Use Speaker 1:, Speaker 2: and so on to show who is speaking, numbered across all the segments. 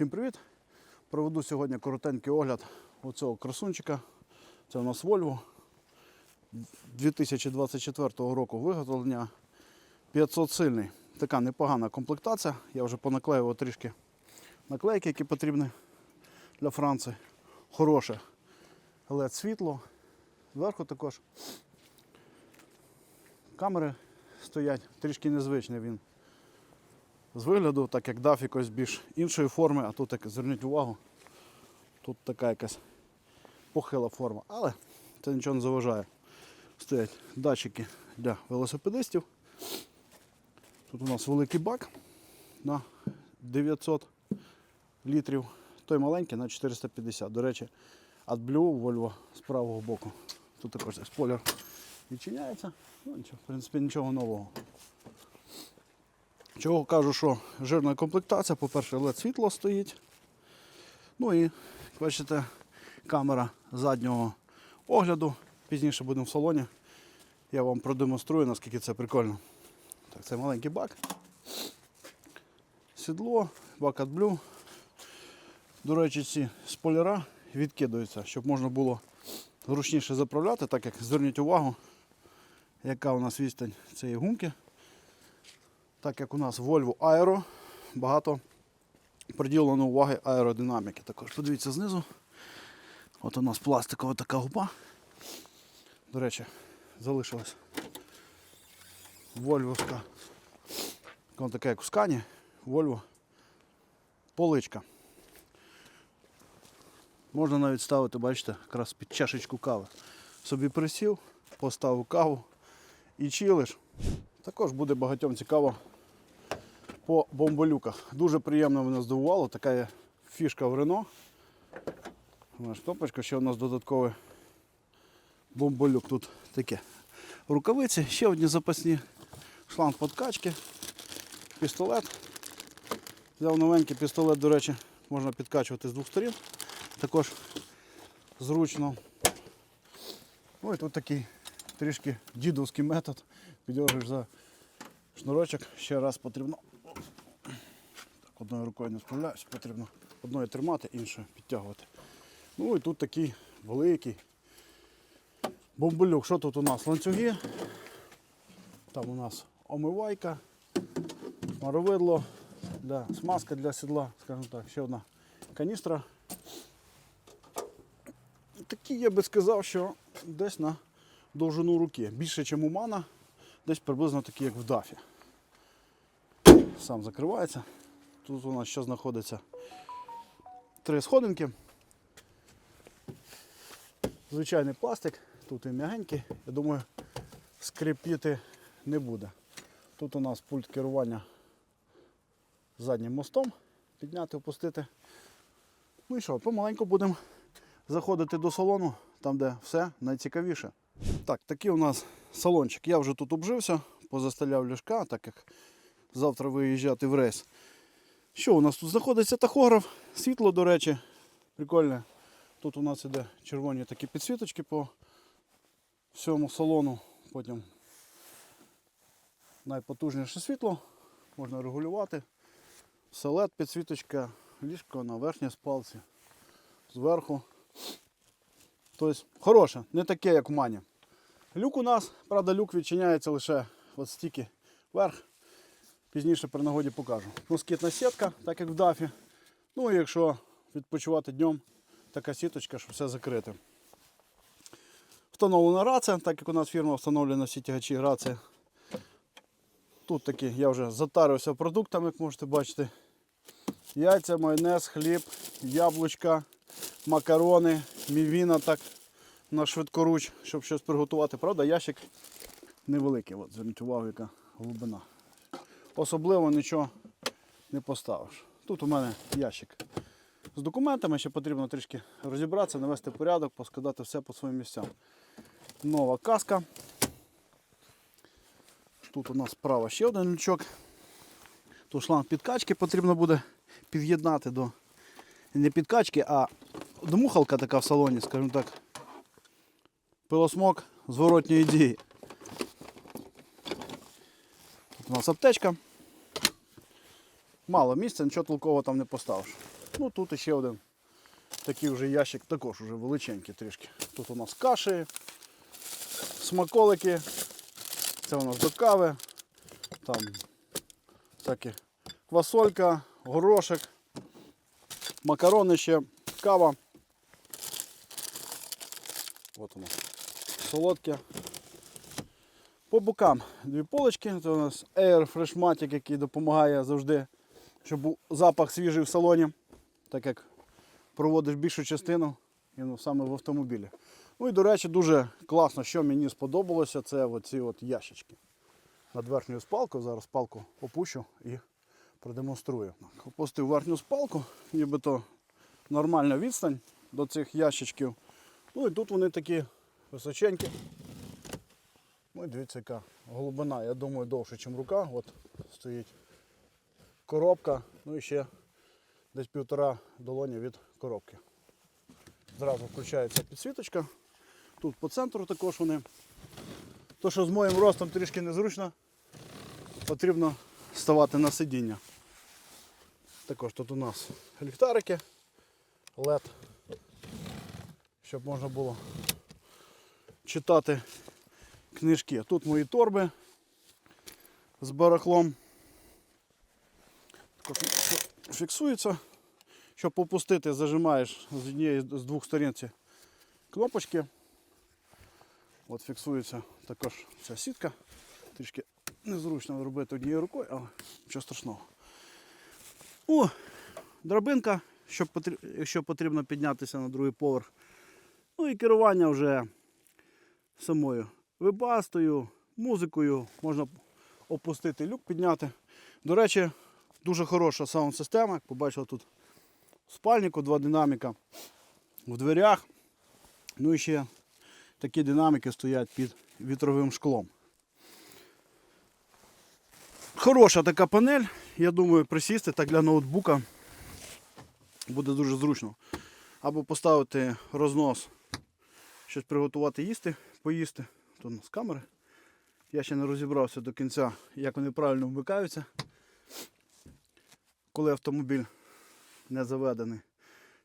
Speaker 1: Всім привіт! Проведу сьогодні коротенький огляд оцього красунчика. Це у нас Volvo 2024 року виготовлення 500 сильний. Така непогана комплектація. Я вже понаклеював трішки наклейки, які потрібні для Франції. Хороше LED світло. Зверху також камери стоять, трішки незвичний він з вигляду, так як дав якось більш іншої форми, а тут так зверніть увагу, тут така якась похила форма. Але це нічого не заважає. Стоять датчики для велосипедистів. Тут у нас великий бак на 900 літрів. Той маленький на 450. До речі, AdBlue Volvo з правого боку. Тут також спойлер відчиняється. Ну, нічого, в принципі, нічого нового. Чого кажу, що жирна комплектація, по-перше, LED світло стоїть. Ну і, бачите, камера заднього огляду. Пізніше будемо в салоні. Я вам продемонструю, наскільки це прикольно. Так, це маленький бак. Сідло, бак AdBlue. До речі, ці спойлера відкидаються, щоб можна було зручніше заправляти, так як зверніть увагу, яка у нас відстань цієї гумки. Так як у нас Volvo Aero, багато приділено уваги аеродинаміки. Також подивіться знизу. От у нас пластикова така губа. До речі, залишилась Вольвовська. Така як у скані. Volvo. Поличка. Можна навіть ставити, бачите, якраз під чашечку кави. Собі присів, поставив каву і чилиш. Також буде багатьом цікаво по бомболюках. Дуже приємно мене здивувало, така фішка в Рено. Наш кнопочка, ще у нас додатковий бомболюк. Тут таке. Рукавиці, ще одні запасні, шланг подкачки, пістолет. Взяв новенький пістолет, до речі, можна підкачувати з двох сторін. Також зручно. Ой, тут такий трішки дідовський метод. Піддержуєш за шнурочок. Ще раз потрібно. Одною рукою не справляюсь, потрібно одною тримати, іншою підтягувати. Ну і тут такий великий бомболюк. Що тут у нас? Ланцюги. Там у нас омивайка, маровидло, для, смазка для сідла, скажімо так, ще одна каністра. Такі я би сказав, що десь на довжину руки. Більше, ніж у мана, десь приблизно такі, як в дафі. Сам закривається. Тут у нас ще знаходиться три сходинки. Звичайний пластик, тут він м'ягенький, я думаю, скрипіти не буде. Тут у нас пульт керування заднім мостом, підняти, опустити. Ну і що, помаленьку будемо заходити до салону, там де все найцікавіше. Так, такий у нас салончик. Я вже тут обжився, позаставляв ліжка, так як завтра виїжджати в рейс. Що у нас тут знаходиться тахограф, світло, до речі, прикольне. Тут у нас іде червоні такі підсвіточки по всьому салону. Потім найпотужніше світло, можна регулювати. Салет, підсвіточка, ліжко на верхній спалці, зверху. Тобто хороше, не таке, як в мані. Люк у нас, правда, люк відчиняється лише от стільки вверх. Пізніше при нагоді покажу. Москітна сітка, так як в дафі. Ну і якщо відпочивати днем, така сіточка, щоб все закрити. Встановлена рація, так як у нас фірма встановлена всі тягачі рація. Тут такі я вже затарився продуктами, як можете бачити. Яйця, майонез, хліб, яблучка, макарони, мівіна так на швидкоруч, щоб щось приготувати. Правда, ящик невеликий. От, зверніть увагу, яка глибина. Особливо нічого не поставиш. Тут у мене ящик з документами, ще потрібно трішки розібратися, навести порядок, поскладати все по своїм місцям. Нова каска. Тут у нас справа ще один лючок. Тут шланг підкачки потрібно буде під'єднати до не підкачки, а дмухалка така в салоні, скажімо так. Пилосмок зворотньої дії. Тут у нас аптечка. Мало місця, нічого толкового там не поставиш. Ну тут ще один такий вже ящик, також вже величенький трішки. Тут у нас каші, смаколики. Це у нас до кави. Там всякі квасолька, горошек, макарони ще, кава. От у нас солодке. По бокам дві полочки. Це у нас Air Freshmatic, який допомагає завжди, щоб був запах свіжий в салоні, так як проводиш більшу частину ну, саме в автомобілі. Ну і до речі, дуже класно, що мені сподобалося, це оці от ящички. Над верхньою спалкою. Зараз спалку опущу і продемонструю. Опустив верхню спалку, нібито нормальна відстань до цих ящичків. Ну і тут вони такі височенькі. Ну дивіться, яка глибина, я думаю, довше, ніж рука. От стоїть коробка, ну і ще десь півтора долоні від коробки. Зразу включається підсвіточка. Тут по центру також вони. То, що з моїм ростом трішки незручно, потрібно ставати на сидіння. Також тут у нас ліхтарики, LED, щоб можна було читати книжки. Тут мої торби з барахлом. Фіксується. Щоб попустити, зажимаєш з однієї з двох сторін ці кнопочки. От фіксується також ця сітка. Трішки незручно робити однією рукою, але нічого страшного. О, драбинка, якщо потрібно піднятися на другий поверх. Ну і керування вже самою вибастою, музикою, можна опустити люк, підняти. До речі, дуже хороша саунд-система, як побачили тут в спальнику два динаміка в дверях. Ну і ще такі динаміки стоять під вітровим шклом. Хороша така панель, я думаю, присісти так для ноутбука буде дуже зручно. Або поставити рознос, щось приготувати їсти, поїсти. У нас камери. Я ще не розібрався до кінця, як вони правильно вмикаються, коли автомобіль не заведений.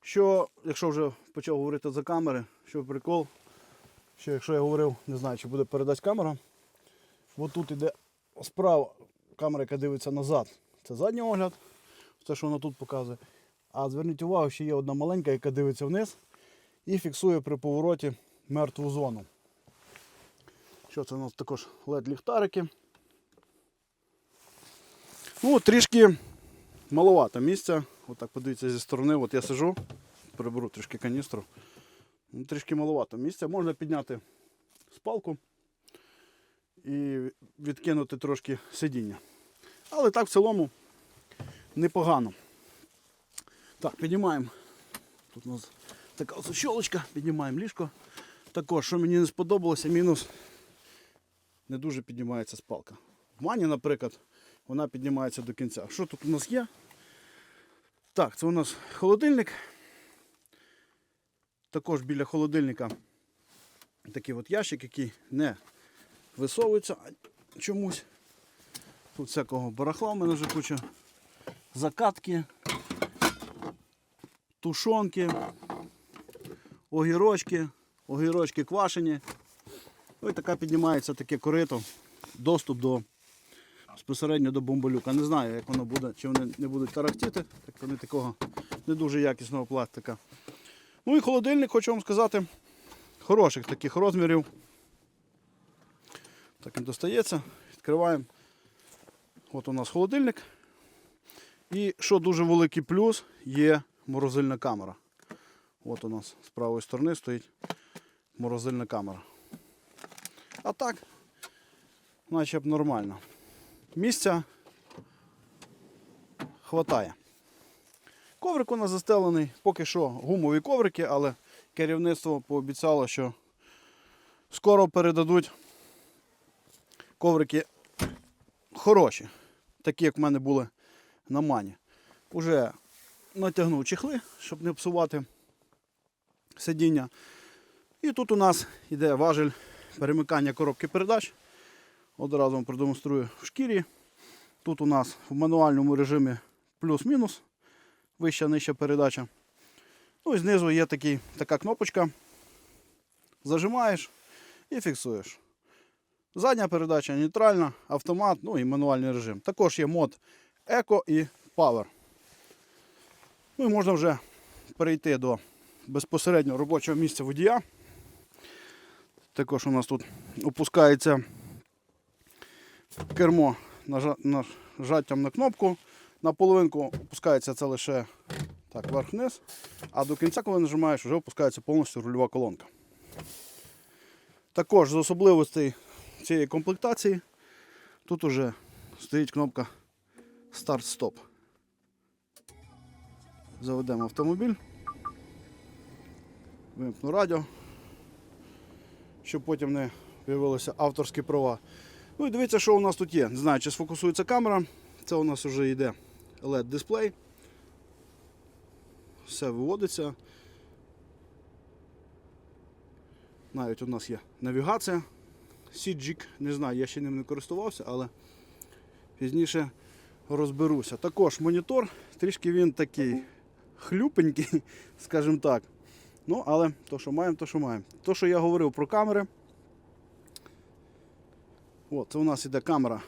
Speaker 1: Що, якщо вже почав говорити за камери, що прикол, що якщо я говорив, не знаю, чи буде передати камера, от тут іде справа камера, яка дивиться назад. Це задній огляд, це що воно тут показує. А зверніть увагу, що є одна маленька, яка дивиться вниз і фіксує при повороті мертву зону. Що це у нас також led ліхтарики. Ну, трішки маловато місця. Отак подивіться зі сторони. От я сижу, приберу трішки каністру. Ну, трішки маловато місця. Можна підняти спалку і відкинути трошки сидіння. Але так в цілому непогано. Так, піднімаємо. Тут у нас така ось щолочка, піднімаємо ліжко. Також, що мені не сподобалося, мінус не дуже піднімається спалка. В мані, наприклад, вона піднімається до кінця. Що тут у нас є? Так, це у нас холодильник. Також біля холодильника такий от ящик, який не висовується чомусь. Тут всякого барахла в мене вже куча. Закатки, тушонки, огірочки, огірочки квашені. Ось така піднімається таке корито, доступ до безпосередньо до бомболюка. Не знаю, як воно буде, чи вони не будуть тарахтіти, так вони такого не дуже якісного пластика. Ну і холодильник, хочу вам сказати, хороших таких розмірів. Так він достається, відкриваємо. От у нас холодильник. І що дуже великий плюс, є морозильна камера. От у нас з правої сторони стоїть морозильна камера. А так, наче б нормально. Місця хватає. Коврик у нас застелений, поки що гумові коврики, але керівництво пообіцяло, що скоро передадуть коврики хороші, такі, як в мене були на мані. Уже натягнув чехли, щоб не псувати сидіння. І тут у нас йде важель перемикання коробки передач. Одразу вам продемонструю в шкірі. Тут у нас в мануальному режимі плюс-мінус. вища нижча передача. Ну і знизу є такий, така кнопочка. Зажимаєш і фіксуєш. Задня передача нейтральна, автомат, ну і мануальний режим. Також є мод Eco і Power. Ну і можна вже перейти до безпосередньо робочого місця водія. Також у нас тут опускається кермо нажа- нажаттям на кнопку. На половинку опускається це лише так, вверх-вниз, а до кінця, коли нажимаєш, вже опускається повністю рульова колонка. Також з особливостей цієї комплектації тут уже стоїть кнопка старт-стоп. Заведемо автомобіль. Вимкну радіо, щоб потім не з'явилися авторські права. Ну і дивіться, що у нас тут є. Не знаю, чи сфокусується камера. Це у нас вже йде LED-дисплей. Все виводиться. Навіть у нас є навігація. Сіджік, не знаю, я ще ним не користувався, але пізніше розберуся. Також монітор, трішки він такий хлюпенький, скажімо так. Ну, але то, що маємо, то що маємо. То, що я говорив про камери. От, це у нас іде камера,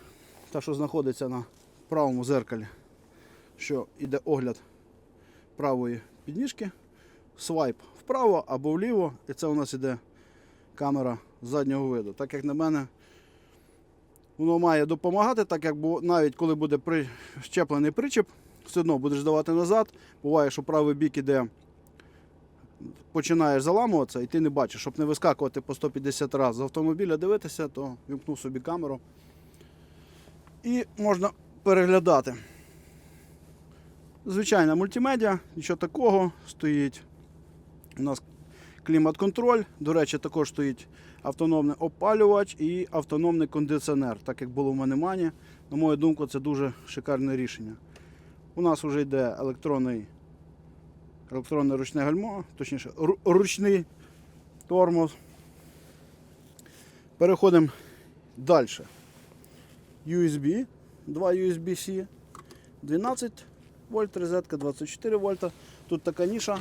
Speaker 1: та, що знаходиться на правому зеркалі, що йде огляд правої підніжки, свайп вправо або вліво, і це у нас іде камера заднього виду. Так як на мене, воно має допомагати, так як навіть коли буде прищеплений причеп, все одно будеш давати назад. Буває, що правий бік іде, починаєш заламуватися і ти не бачиш, щоб не вискакувати по 150 разів з автомобіля дивитися, то вімкнув собі камеру. І можна переглядати. Звичайна мультимедіа, нічого такого стоїть. У нас клімат-контроль. До речі, також стоїть автономний опалювач і автономний кондиціонер, так як було в мене мані. На мою думку, це дуже шикарне рішення. У нас вже йде електронний, електронне ручне гальмо, точніше, ручний тормоз. Переходимо далі. USB, два USB-C, 12 вольт, розетка 24 вольта. Тут така ніша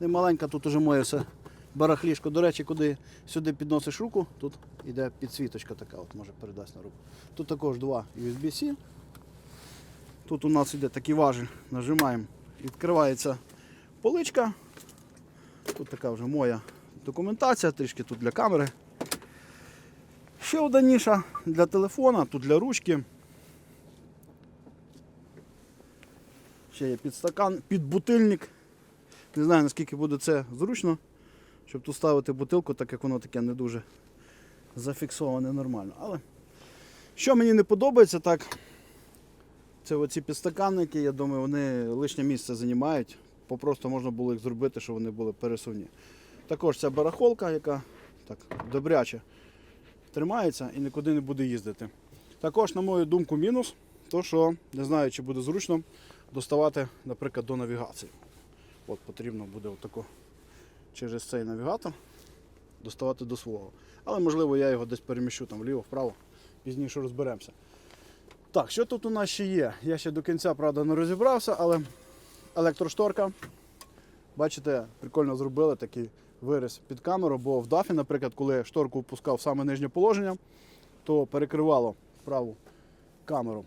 Speaker 1: немаленька, тут уже моє все барахлішко. До речі, куди сюди підносиш руку, тут іде підсвіточка така, от може передасть на руку. Тут також два USB-C. Тут у нас іде такий важіль, нажимаємо, відкривається поличка. Тут така вже моя документація, трішки тут для камери. Ще одна ніша для телефона, тут для ручки. Ще є підстакан, підбутильник. Не знаю наскільки буде це зручно, щоб тут ставити бутилку, так як воно таке не дуже зафіксоване нормально. Але що мені не подобається, так це оці підстаканники, я думаю, вони лишнє місце займають. Попросту можна було їх зробити, щоб вони були пересувні. Також ця барахолка, яка так добряче тримається і нікуди не буде їздити. Також, на мою думку, мінус, то що не знаю, чи буде зручно доставати, наприклад, до навігації. От потрібно буде отако через цей навігатор доставати до свого. Але можливо я його десь переміщу там вліво, вправо, пізніше розберемося. Так, що тут у нас ще є? Я ще до кінця, правда, не розібрався, але електрошторка. Бачите, прикольно зробили такий виріз під камеру, бо в дафі, наприклад, коли я шторку опускав в саме нижнє положення, то перекривало праву камеру.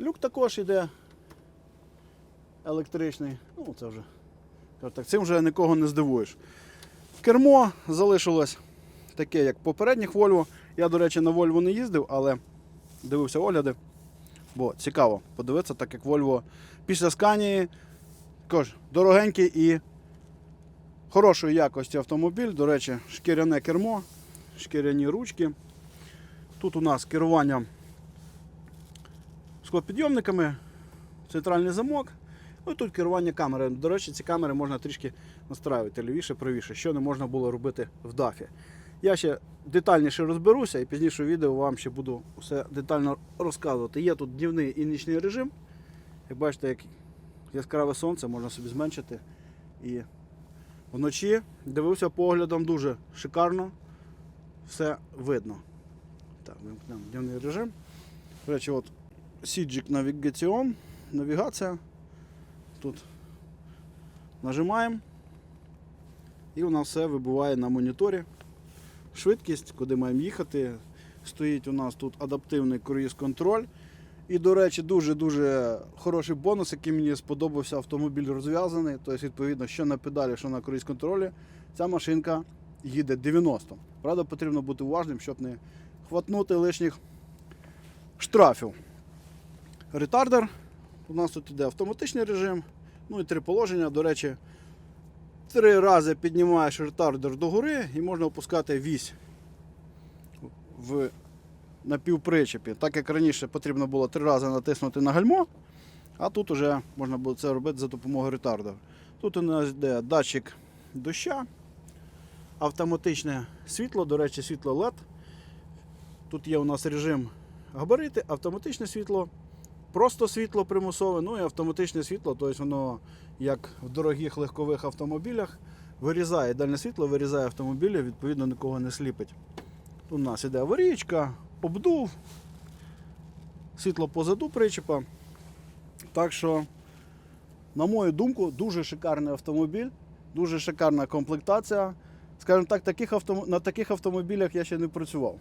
Speaker 1: Люк також йде електричний. Ну, це вже так, цим вже нікого не здивуєш. Кермо залишилось таке, як попередніх Volvo. Я, до речі, на Volvo не їздив, але дивився огляди. Бо цікаво подивитися, так як Volvo після Scania також дорогенький і хорошої якості автомобіль. До речі, шкіряне кермо, шкіряні ручки. Тут у нас керування склопідйомниками, центральний замок. Ну і тут керування камери. До речі, ці камери можна трішки настраювати лівіше, правіше, що не можна було робити в дафі. Я ще детальніше розберуся і пізніше відео вам ще буду все детально розказувати. Є тут днівний і нічний режим. Як бачите, як яскраве сонце, можна собі зменшити. І вночі дивився поглядом дуже шикарно. Все видно. Так, вимкнемо дневний режим. До речі, от Сіджик Navigation, навігація. Тут нажимаємо. І у нас все вибуває на моніторі. Швидкість, куди маємо їхати. Стоїть у нас тут адаптивний круїз-контроль. І, до речі, дуже-дуже хороший бонус, який мені сподобався, автомобіль розв'язаний. Тобто, відповідно, що на педалі, що на круїз-контролі, ця машинка їде 90. Правда, потрібно бути уважним, щоб не хватнути лишніх штрафів. Ретардер. У нас тут іде автоматичний режим. Ну і три положення. До речі, три рази піднімаєш ретардер догори і можна опускати вісь в на півпричепі. Так як раніше потрібно було три рази натиснути на гальмо, а тут вже можна було це робити за допомогою ретардера. Тут у нас йде датчик доща, автоматичне світло, до речі, світло LED. Тут є у нас режим габарити, автоматичне світло, просто світло примусове, ну і автоматичне світло, тобто воно, як в дорогих легкових автомобілях, вирізає дальне світло, вирізає автомобілі, відповідно нікого не сліпить. У нас іде аварійка, обдув, світло позаду причепа. Так що, на мою думку, дуже шикарний автомобіль, дуже шикарна комплектація. Скажімо так, таких автом... на таких автомобілях я ще не працював.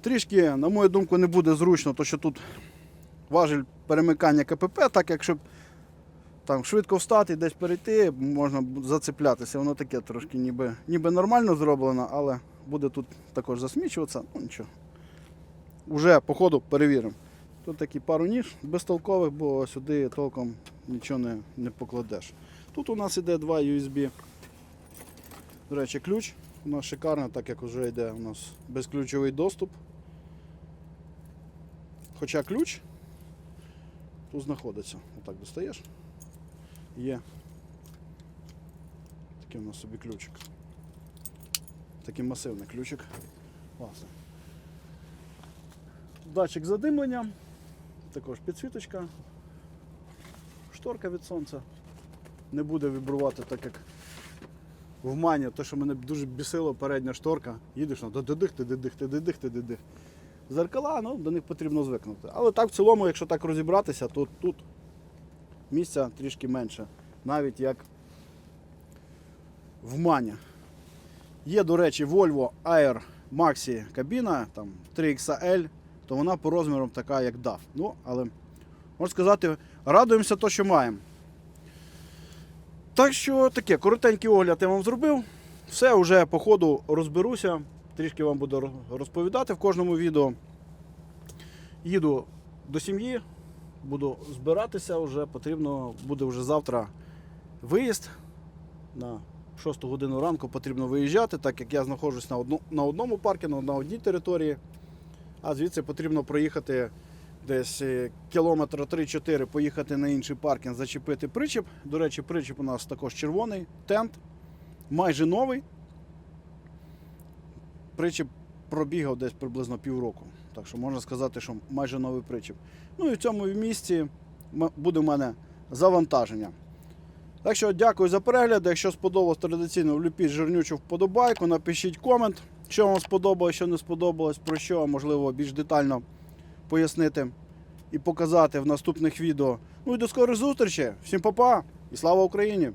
Speaker 1: Трішки, на мою думку, не буде зручно, то що тут важіль перемикання КПП, так як там швидко встати, десь перейти, можна зацеплятися. Воно таке трошки ніби, ніби нормально зроблено, але буде тут також засмічуватися. Ну нічого. Уже по ходу перевіримо. Тут такі пару ніж безтолкових, бо сюди толком нічого не, не покладеш. Тут у нас іде два USB. До речі, ключ у нас шикарний, так як вже йде у нас безключовий доступ. Хоча ключ тут знаходиться. Отак достаєш. Є. Такий у нас собі ключик. Такий масивний ключик. Класно. Датчик задимлення, також підсвіточка, шторка від сонця. Не буде вібрувати так як в мані, те, що мене дуже бісило передня шторка. Їдеш на дидих, ти дидих, ти дидих, ти дидих. Зеркала, ну, до них потрібно звикнути. Але так в цілому, якщо так розібратися, то тут місця трішки менше. Навіть як в мані. Є, до речі, Volvo Air Maxi кабіна, там 3XL, то вона по розмірам така, як DAF. Ну, але можна сказати, радуємося то, що маємо. Так що таке, коротенький огляд я вам зробив. Все, вже по ходу розберуся. Трішки вам буду розповідати в кожному відео. Їду до сім'ї, буду збиратися вже, потрібно буде вже завтра виїзд. На 6 годину ранку потрібно виїжджати, так як я знаходжусь на, одну, на одному паркінгу, на одній території. А звідси потрібно проїхати десь е, кілометра 3-4, поїхати на інший паркінг, зачепити причіп. До речі, причіп у нас також червоний, тент, майже новий. Причіп пробігав десь приблизно півроку. Так що можна сказати, що майже новий причіп. Ну і в цьому місці буде в мене завантаження. Так що дякую за перегляд. Якщо сподобалось традиційно, влюпіть жирнючу вподобайку, напишіть комент, що вам сподобалось, що не сподобалось, про що можливо більш детально пояснити і показати в наступних відео. Ну і до скорих зустрічей. Всім па-па і слава Україні!